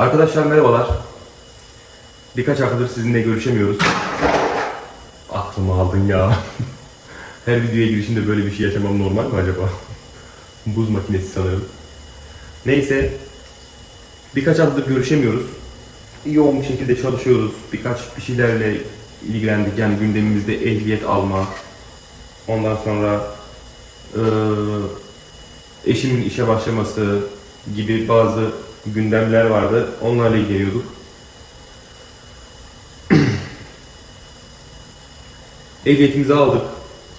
Arkadaşlar merhabalar. Birkaç haftadır sizinle görüşemiyoruz. Aklımı aldın ya. Her videoya girişimde böyle bir şey yaşamam normal mi acaba? Buz makinesi sanırım. Neyse. Birkaç haftadır görüşemiyoruz. Yoğun bir şekilde çalışıyoruz. Birkaç bir şeylerle ilgilendik. Yani gündemimizde ehliyet alma. Ondan sonra eee, eşimin işe başlaması gibi bazı gündemler vardı. Onlarla ilgileniyorduk. Ehliyetimizi aldık.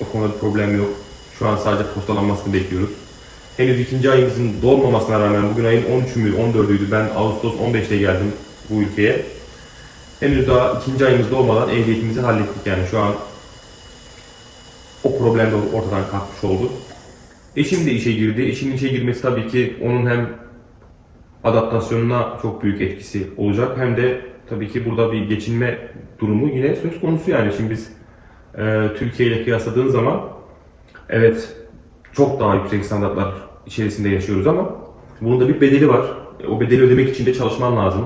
O konuda bir problem yok. Şu an sadece postalanmasını bekliyoruz. Henüz ikinci ayımızın dolmamasına rağmen bugün ayın 13'ü mü 14'üydü. Ben Ağustos 15'te geldim bu ülkeye. Henüz daha ikinci ayımız dolmadan ehliyetimizi hallettik yani şu an o problem de ortadan kalkmış oldu. Eşim de işe girdi. Eşimin işe girmesi tabii ki onun hem adaptasyonuna çok büyük etkisi olacak hem de tabii ki burada bir geçinme durumu yine söz konusu yani. Şimdi biz e, Türkiye ile kıyasladığın zaman evet çok daha yüksek standartlar içerisinde yaşıyoruz ama bunun da bir bedeli var. E, O bedeli ödemek için de çalışman lazım.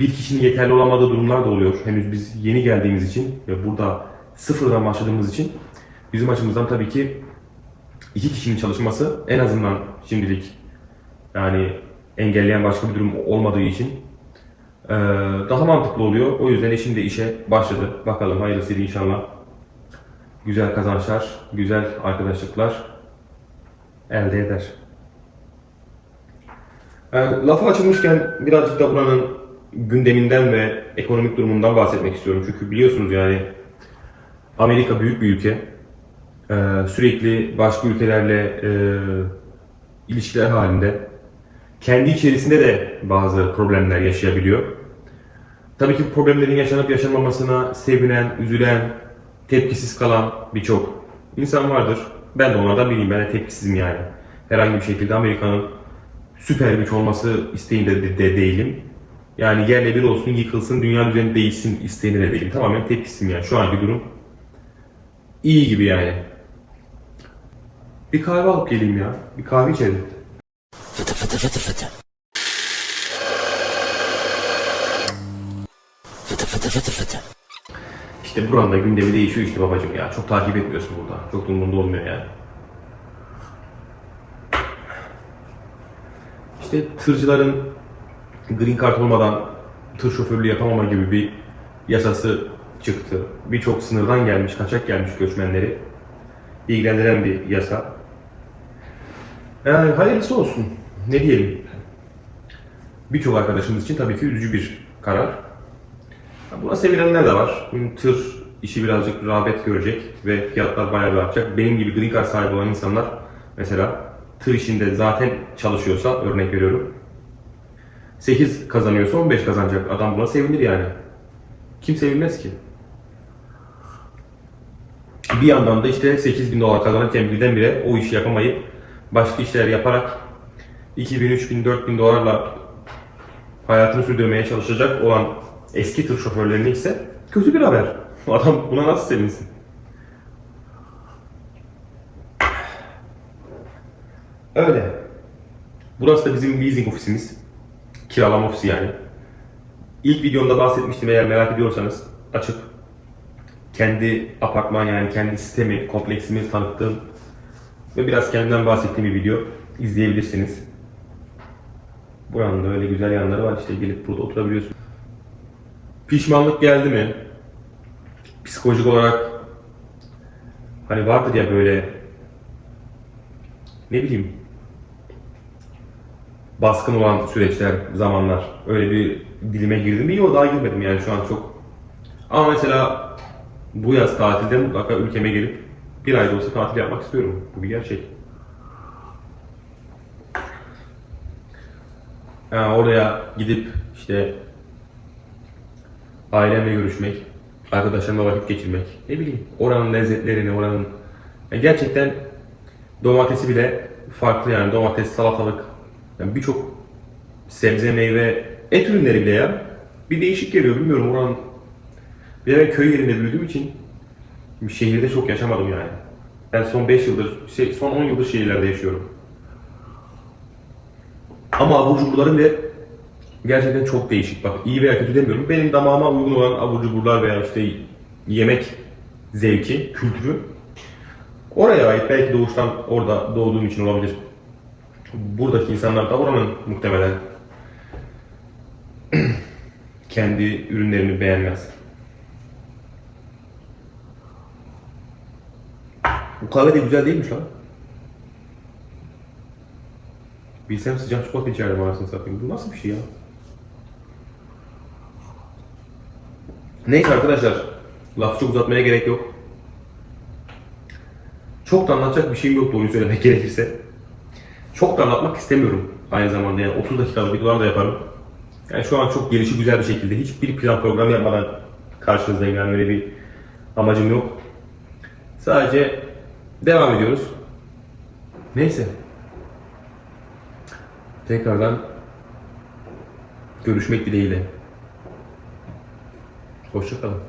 Bir kişinin yeterli olamadığı durumlar da oluyor. Henüz biz yeni geldiğimiz için ve burada sıfırdan başladığımız için bizim açımızdan tabii ki iki kişinin çalışması en azından şimdilik yani engelleyen başka bir durum olmadığı için eee, daha mantıklı oluyor. O yüzden eşim de işe başladı. Bakalım hayırlısıyla inşallah. Güzel kazançlar, güzel arkadaşlıklar elde eder. Yani lafı açılmışken birazcık da buranın gündeminden ve ekonomik durumundan bahsetmek istiyorum. Çünkü biliyorsunuz yani Amerika büyük bir ülke. Ee, sürekli başka ülkelerle e, ilişkiler halinde. Kendi içerisinde de bazı problemler yaşayabiliyor. Tabii ki bu problemlerin yaşanıp yaşanmamasına sevinen, üzülen, tepkisiz kalan birçok insan vardır. Ben de onlardan biriyim. Ben de tepkisizim yani. Herhangi bir şekilde Amerika'nın süper güç olması isteğinde de, de değilim. Yani yerle bir olsun, yıkılsın, dünya düzeni değişsin isteğinde de değilim. Tamamen tepkisizim yani. Şu anki durum iyi gibi yani. Bir kahve alıp geleyim ya. Bir kahve içelim. Fıtı fıtı fıtı fıtı. Fıtı fıtı fıtı. İşte buranın da gündemi değişiyor işte babacım ya. Çok takip etmiyorsun burada. Çok da umurunda olmuyor yani. İşte tırcıların green card olmadan tır şoförlüğü yapamama gibi bir yasası çıktı. Birçok sınırdan gelmiş, kaçak gelmiş göçmenleri ilgilendiren bir yasa. Yani hayırlısı olsun. Ne diyelim. Birçok arkadaşımız için tabii ki üzücü bir karar. Buna sevinenler de var. Tır işi birazcık rağbet görecek ve fiyatlar bayağı bir artacak. Benim gibi green card sahibi olan insanlar mesela tır işinde zaten çalışıyorsa örnek veriyorum. 8 kazanıyorsa 15 kazanacak. Adam buna sevinir yani. Kim sevinmez ki? Bir yandan da işte 8 bin dolar kazanırken birdenbire o işi yapamayıp başka işler yaparak 2000, 3000, 4000 dolarla hayatını sürdürmeye çalışacak olan eski tır şoförlerine ise kötü bir haber. Adam buna nasıl sevinsin? Öyle. Burası da bizim leasing ofisimiz. Kiralama ofisi yani. İlk videomda bahsetmiştim eğer merak ediyorsanız açıp kendi apartman yani kendi sistemi, kompleksimi tanıttığım ve biraz kendimden bahsettiğim bir video izleyebilirsiniz. Buranın da öyle güzel yanları var işte gelip burada oturabiliyorsun. Pişmanlık geldi mi? Psikolojik olarak hani vardır ya böyle ne bileyim baskın olan süreçler, zamanlar öyle bir dilime girdim mi? Yok daha girmedim yani şu an çok. Ama mesela bu yaz tatilde mutlaka ülkeme gelip bir ayda olsa tatil yapmak istiyorum. Bu bir gerçek. Yani oraya gidip işte ailemle görüşmek, arkadaşlarımla vakit geçirmek, ne bileyim oranın lezzetlerini, oranın Ya gerçekten domatesi bile farklı yani domates, salatalık, yani birçok sebze, meyve, et ürünleri bile ya bir değişik geliyor bilmiyorum oranın. Bir de köy yerinde büyüdüğüm için şehirde çok yaşamadım yani. Ben son 5 yıldır, şey, son 10 yıldır şehirlerde yaşıyorum. Ama abur cuburları bile Gerçekten çok değişik. Bak iyi veya kötü demiyorum. Benim damağıma uygun olan abur cuburlar veya işte yemek zevki, kültürü oraya ait. Belki doğuştan orada doğduğum için olabilir. Buradaki insanlar da oranın muhtemelen kendi ürünlerini beğenmez. Bu kahve de güzel değilmiş lan. Bilsem sıcak çikolata içerdim arasını satayım. Bu nasıl bir şey ya? Neyse arkadaşlar. Lafı çok uzatmaya gerek yok. Çok da anlatacak bir şeyim yok doğruyu söylemek gerekirse. Çok da anlatmak istemiyorum aynı zamanda yani 30 dakikalık videolar da yaparım. Yani şu an çok gelişi güzel bir şekilde hiçbir plan program yapmadan karşınızdayım yani öyle bir amacım yok. Sadece devam ediyoruz. Neyse. Tekrardan görüşmek dileğiyle. Hoşçakalın.